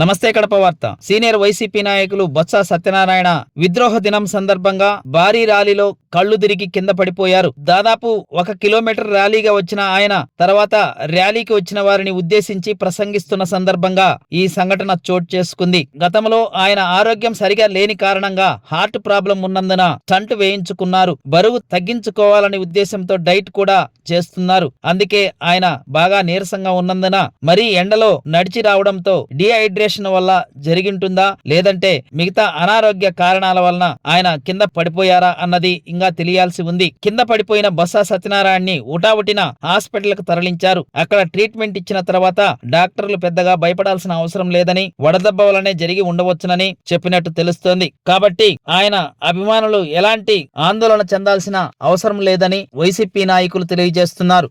నమస్తే కడప వార్త. Senior YCP నాయకులు బొత్స సత్యనారాయణ విద్రోహ దినం సందర్భంగా భారీ ర్యాలీలో కళ్ళు తిరిగి కింద పడిపోయారు. దాదాపు ఒక కిలోమీటర్ ర్యాలీగా వచ్చిన ఆయన తర్వాత ర్యాలీకి వచ్చిన వారిని ఉద్దేశించి ప్రసంగిస్తున్న సందర్భంగా ఈ సంఘటన చోటు చేసుకుంది. గతంలో ఆయన ఆరోగ్యం సరిగా లేని కారణంగా హార్ట్ ప్రాబ్లం ఉన్నందున స్టంట్ వేయించుకున్నారు. బరువు తగ్గించుకోవాలనే ఉద్దేశంతో డైట్ కూడా చేస్తున్నారు. అందుకే ఆయన బాగా నీరసంగా ఉన్నందున మరీ ఎండలో నడిచి రావడంతో డిహైడ్రేషన్ వల్ల జరిగింటుందా? లేదంటే మిగతా అనారోగ్య కారణాల వలన ఆయన కింద పడిపోయారా అన్నది ఇంకా తెలియాల్సి ఉంది. కింద పడిపోయిన బొత్స సత్యనారాయణని ఉటావుటిన హాస్పిటల్కు తరలించారు. అక్కడ ట్రీట్మెంట్ ఇచ్చిన తర్వాత డాక్టర్లు పెద్దగా భయపడాల్సిన అవసరం లేదని వడదెబ్బ వలనే జరిగి ఉండవచ్చునని చెప్పినట్టు తెలుస్తోంది. కాబట్టి ఆయన అభిమానులు ఎలాంటి ఆందోళన చెందాల్సిన అవసరం లేదని వైసీపీ నాయకులు తెలియజేస్తున్నారు.